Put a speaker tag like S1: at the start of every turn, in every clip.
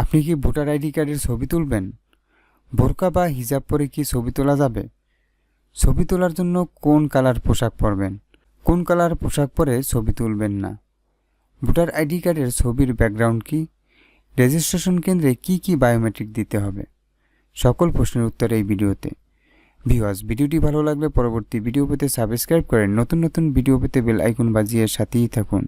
S1: আপনি কি voter ID কার্ডের ছবি তুলবেন? বোরকা বা হিজাব পরে কি ছবি তোলা যাবে? ছবি তোলার জন্য কোন কালার পোশাক পরবেন? কোন কালার পোশাক পরে ছবি তুলবেন না? ভোটার আইডি কার্ডের ছবির ব্যাকগ্রাউন্ড কি? রেজিস্ট্রেশন কেন্দ্রে কি কি বায়োমেট্রিক দিতে হবে? সকল প্রশ্নের উত্তর এই ভিডিওতে। ভিওয়াস ভিডিওটি ভালো লাগলে পরবর্তী ভিডিও পেতে সাবস্ক্রাইব করেন নতুন নতুন ভিডিও পেতে বেল আইকন বাজিয়ে সাথেই থাকুন।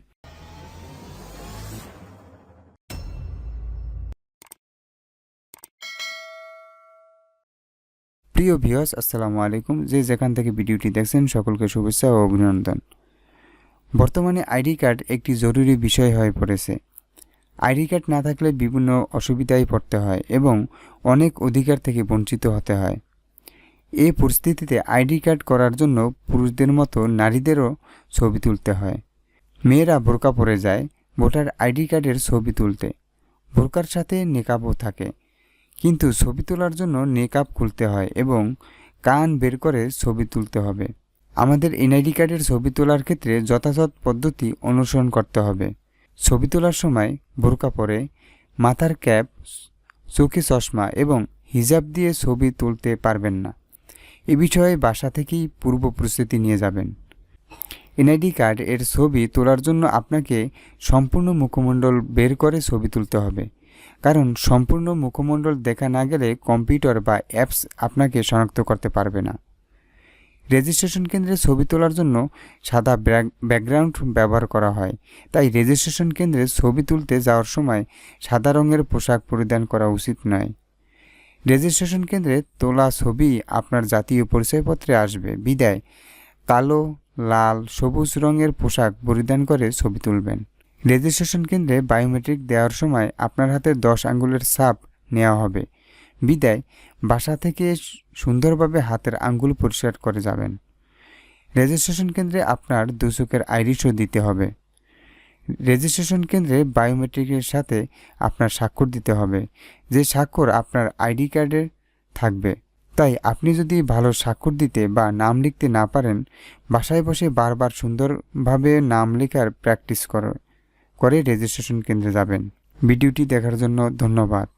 S1: প্রিয় ভিওয়াস আসসালামু আলাইকুম। যে যেখান থেকে ভিডিওটি দেখছেন, সকলকে শুভেচ্ছা ও অভিনন্দন। বর্তমানে আইডি কার্ড একটি জরুরি বিষয় হয়ে পড়েছে। আইডি কার্ড না থাকলে বিভিন্ন অসুবিধায় পড়তে হয় এবং অনেক অধিকার থেকে বঞ্চিত হতে হয়। এই পরিস্থিতিতে আইডি কার্ড করার জন্য পুরুষদের মতো নারীদেরও ছবি তুলতে হয়। মেয়েরা বোরকা পরে যায়, ভোটার আইডি কার্ডের ছবি তুলতে। বোরকার সাথে নেকাবও থাকে। কিন্তু ছবি তোলার জন্য নেকআপ খুলতে হয় এবং কান বের করে ছবি তুলতে হবে। আমাদের এনআইডি কার্ডের ছবি তোলার ক্ষেত্রে যথাযথ পদ্ধতি অনুসরণ করতে হবে। ছবি তোলার সময় বোরকা পরে, মাথার ক্যাপ, চোখে চশমা এবং হিজাব দিয়ে ছবি তুলতে পারবেন না। এ বিষয়ে বাসা থেকেই পূর্ব প্রস্তুতি নিয়ে যাবেন। এনআইডি কার্ড এর ছবি তোলার জন্য আপনাকে সম্পূর্ণ মুখমণ্ডল বের করে ছবি তুলতে হবে। কারণ সম্পূর্ণ মুখমণ্ডল দেখা না গেলে কম্পিউটার বা অ্যাপস আপনাকে শনাক্ত করতে পারবে না। রেজিস্ট্রেশন কেন্দ্রে ছবি তোলার জন্য সাদা ব্যাকগ্রাউন্ড ব্যবহার করা হয়। তাই রেজিস্ট্রেশন কেন্দ্রে ছবি তুলতে যাওয়ার সময় সাদা রঙের পোশাক পরিধান করা উচিত নয়। রেজিস্ট্রেশন কেন্দ্রে তোলা ছবি আপনার জাতীয় পরিচয়পত্রে আসবে। বিদায়। কালো, লাল, সবুজ রঙের পোশাক পরিধান করে ছবি তুলবেন। রেজিস্ট্রেশন কেন্দ্রে বায়োমেট্রিক দেওয়ার সময় আপনার হাতে দশ আঙ্গুলের ছাপ নেওয়া হবে। বিদায়, বাসা থেকে সুন্দরভাবে হাতের আঙ্গুল পরিষ্কার করে যাবেন। রেজিস্ট্রেশন কেন্দ্রে আপনার দুচোখের আইরিশও দিতে হবে। রেজিস্ট্রেশন কেন্দ্রে বায়োমেট্রিকের সাথে আপনার স্বাক্ষর দিতে হবে। যে স্বাক্ষর আপনার আইডি কার্ডে থাকবে। তাই আপনি যদি ভালো স্বাক্ষর দিতে বা নাম লিখতে না পারেন, বাসায় বসে বারবার সুন্দরভাবে নাম লেখার প্র্যাকটিস করো করে রেজিস্ট্রেশন কেন্দ্রে যাবেন। ভিডিওটি দেখার জন্য ধন্যবাদ।